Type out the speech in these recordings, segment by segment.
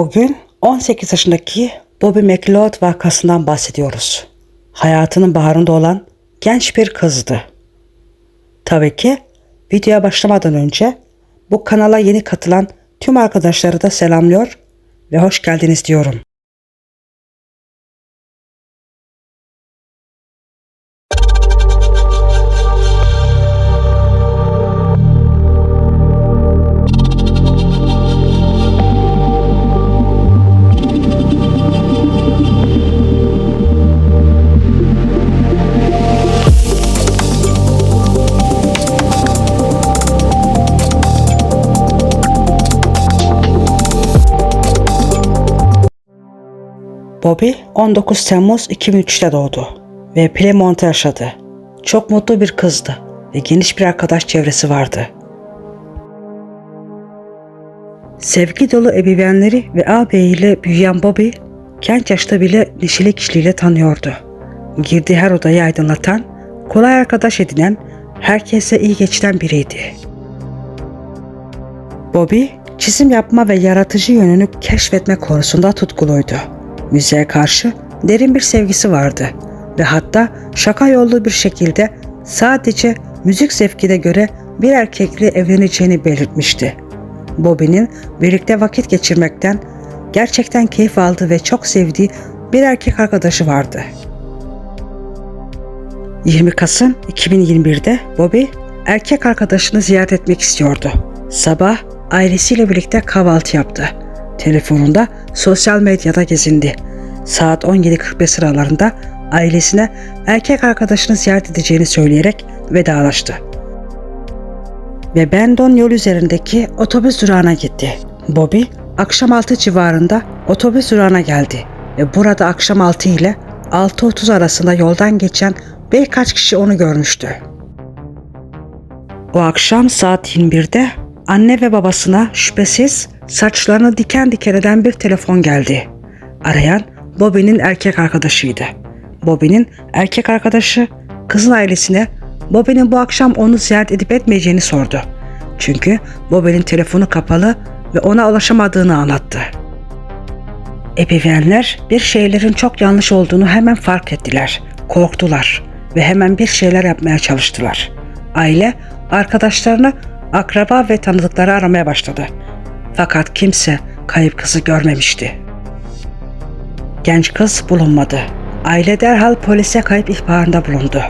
Bugün 18 yaşındaki Bobby McLeod vakasından bahsediyoruz. Hayatının baharında olan genç bir kızdı. Tabii ki videoya başlamadan önce bu kanala yeni katılan tüm arkadaşları da selamlıyor ve hoş geldiniz diyorum. Bobby 19 Temmuz 2003'te doğdu ve Playmont'ta yaşadı. Çok mutlu bir kızdı ve geniş bir arkadaş çevresi vardı. Sevgi dolu ebeveynleri ve ağabeyiyle büyüyen Bobby, genç yaşta bile neşeli kişiliğiyle tanıyordu. Girdiği her odayı aydınlatan, kolay arkadaş edinen, herkese iyi geçinen biriydi. Bobby, çizim yapma ve yaratıcı yönünü keşfetme konusunda tutkuluydu. Müziğe karşı derin bir sevgisi vardı ve hatta şaka yollu bir şekilde sadece müzik zevkine göre bir erkekle evleneceğini belirtmişti. Bobby'nin birlikte vakit geçirmekten gerçekten keyif aldığı ve çok sevdiği bir erkek arkadaşı vardı. 20 Kasım 2021'de Bobby erkek arkadaşını ziyaret etmek istiyordu. Sabah ailesiyle birlikte kahvaltı yaptı. Telefonunda sosyal medyada gezindi. Saat 17.45 sıralarında ailesine erkek arkadaşını ziyaret edeceğini söyleyerek vedalaştı. Ve Bendon yol üzerindeki otobüs durağına gitti. Bobby akşam 6 civarında otobüs durağına geldi ve burada akşam 6 ile 6.30 arasında yoldan geçen birkaç kişi onu görmüştü. O akşam saat 21'de anne ve babasına şüphesiz saçlarını diken diken eden bir telefon geldi. Arayan Bobby'nin erkek arkadaşıydı. Bobby'nin erkek arkadaşı kızın ailesine Bobby'nin bu akşam onu ziyaret edip etmeyeceğini sordu. Çünkü Bobby'nin telefonu kapalı ve ona ulaşamadığını anlattı. Ebeveynler bir şeylerin çok yanlış olduğunu hemen fark ettiler. Korktular ve hemen bir şeyler yapmaya çalıştılar. Aile arkadaşlarını, akraba ve tanıdıkları aramaya başladı. Fakat kimse kayıp kızı görmemişti. Genç kız bulunmadı. Aile derhal polise kayıp ihbarında bulundu.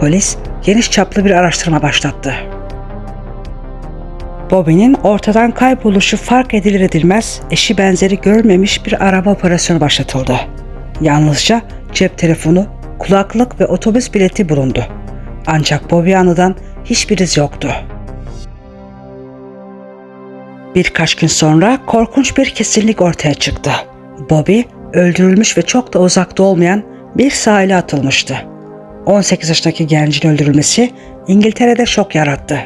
Polis geniş çaplı bir araştırma başlattı. Bobby'nin ortadan kayboluşu fark edilir edilmez eşi benzeri görülmemiş bir araba operasyonu başlatıldı. Yalnızca cep telefonu, kulaklık ve otobüs bileti bulundu. Ancak Bobby anıdan hiçbir iz yoktu. Birkaç gün sonra korkunç bir kesinlik ortaya çıktı. Bobby öldürülmüş ve çok da uzakta olmayan bir sahile atılmıştı. 18 yaşındaki gencin öldürülmesi İngiltere'de şok yarattı.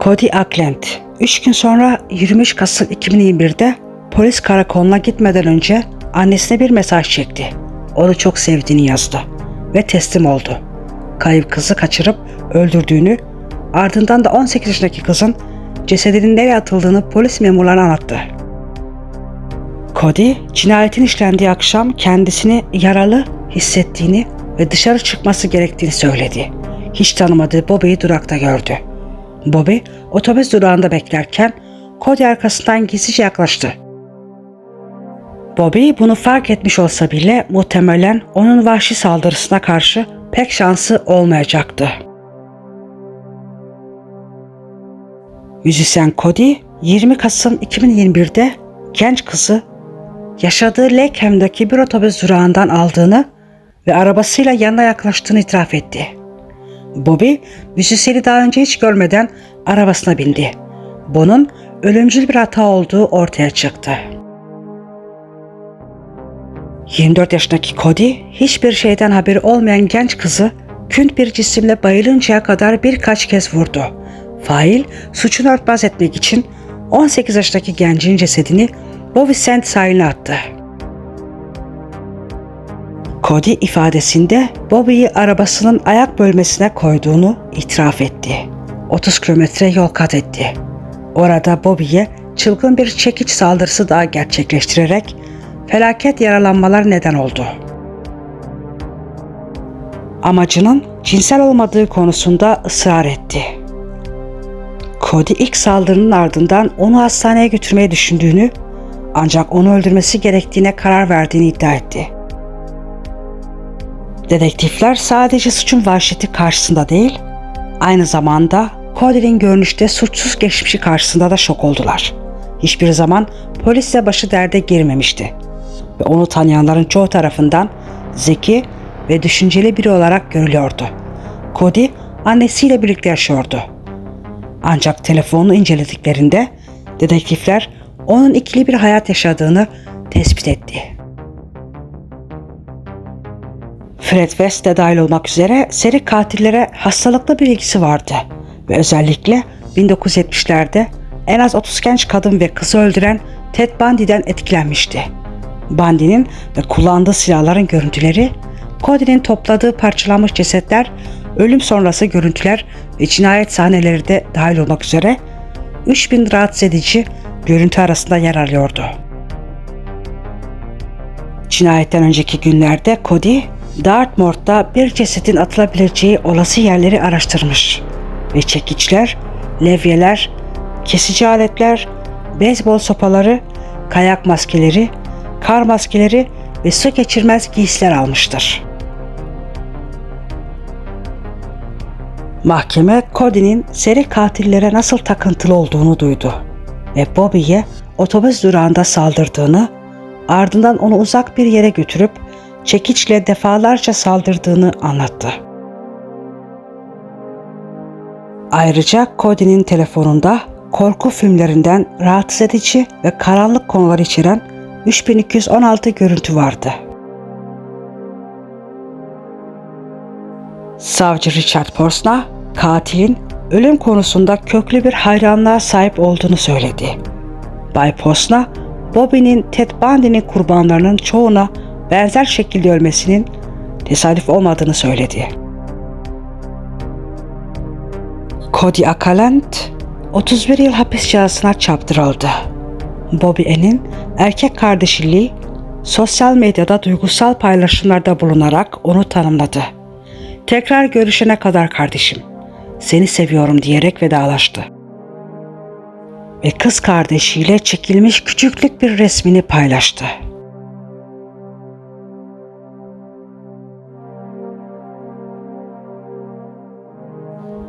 Cody Ackland 3 gün sonra 23 Kasım 2021'de polis karakoluna gitmeden önce annesine bir mesaj çekti. Onu çok sevdiğini yazdı ve teslim oldu. Kayıp kızı kaçırıp öldürdüğünü, ardından da 18 yaşındaki kızın cesedinin nereye atıldığını polis memurlarına anlattı. Cody, cinayetin işlendiği akşam kendisini yaralı hissettiğini ve dışarı çıkması gerektiğini söyledi. Hiç tanımadığı Bobby'yi durakta gördü. Bobby, otobüs durağında beklerken Cody arkasından gizlice yaklaştı. Bobby bunu fark etmiş olsa bile muhtemelen onun vahşi saldırısına karşı pek şansı olmayacaktı. Müzisyen Cody 20 Kasım 2021'de genç kızı yaşadığı Lakeham'daki bir otobüs durağından aldığını ve arabasıyla yanına yaklaştığını itiraf etti. Bobby müzisyeni daha önce hiç görmeden arabasına bindi. Bunun ölümcül bir hata olduğu ortaya çıktı. 24 yaşındaki Cody hiçbir şeyden haberi olmayan genç kızı künt bir cisimle bayılıncaya kadar birkaç kez vurdu. Fail suçunu örtbas etmek için 18 yaşındaki gencin cesedini Bovisent sahiline attı. Cody ifadesinde Bobby'yi arabasının ayak bölmesine koyduğunu itiraf etti. 30 kilometre yol kat etti. Orada Bobby'ye çılgın bir çekiç saldırısı daha gerçekleştirerek felaket yaralanmalar neden oldu. Amacının cinsel olmadığı konusunda ısrar etti. Cody ilk saldırının ardından onu hastaneye götürmeyi düşündüğünü ancak onu öldürmesi gerektiğine karar verdiğini iddia etti. Dedektifler sadece suçun vahşeti karşısında değil, aynı zamanda Cody'nin görünüşte suçsuz geçmişi karşısında da şok oldular. Hiçbir zaman polisle başı derde girmemişti ve onu tanıyanların çoğu tarafından zeki ve düşünceli biri olarak görülüyordu. Cody annesiyle birlikte yaşıyordu. Ancak telefonunu incelediklerinde dedektifler onun ikili bir hayat yaşadığını tespit etti. Fred West de dahil olmak üzere seri katillere hastalıklı bir ilgisi vardı ve özellikle 1970'lerde en az 30 genç kadın ve kızı öldüren Ted Bundy'den etkilenmişti. Bundy'nin ve kullandığı silahların görüntüleri, Cody'nin topladığı parçalanmış cesetler, ölüm sonrası görüntüler ve cinayet sahneleri de dahil olmak üzere 3000 rahatsız edici görüntü arasında yer alıyordu. Cinayetten önceki günlerde Cody, Dartmoor'da bir cesedin atılabileceği olası yerleri araştırmış ve çekiçler, levyeler, kesici aletler, beyzbol sopaları, kayak maskeleri, kar maskeleri ve su geçirmez giysiler almıştır. Mahkeme Cody'nin seri katillere nasıl takıntılı olduğunu duydu ve Bobby'ye otobüs durağında saldırdığını, ardından onu uzak bir yere götürüp çekiçle defalarca saldırdığını anlattı. Ayrıca Cody'nin telefonunda korku filmlerinden rahatsız edici ve karanlık konular içeren 3216 görüntü vardı. Savcı Richard Porsna, katilin ölüm konusunda köklü bir hayranlığa sahip olduğunu söyledi. Bay Porsna, Bobby'nin Ted Bundy'nin kurbanlarının çoğuna benzer şekilde ölmesinin tesadüf olmadığını söyledi. Cody Akaland 31 yıl hapis cezasına çarptırıldı. Bobby Ann'in erkek kardeşi Lee, sosyal medyada duygusal paylaşımlarda bulunarak onu tanımladı. Tekrar görüşene kadar kardeşim, seni seviyorum diyerek vedalaştı. Ve kız kardeşiyle çekilmiş küçüklük bir resmini paylaştı.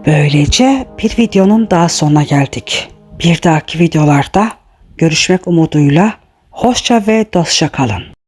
Böylece bir videonun daha sonuna geldik. Bir dahaki videolarda görüşmek umuduyla hoşça ve dostça kalın.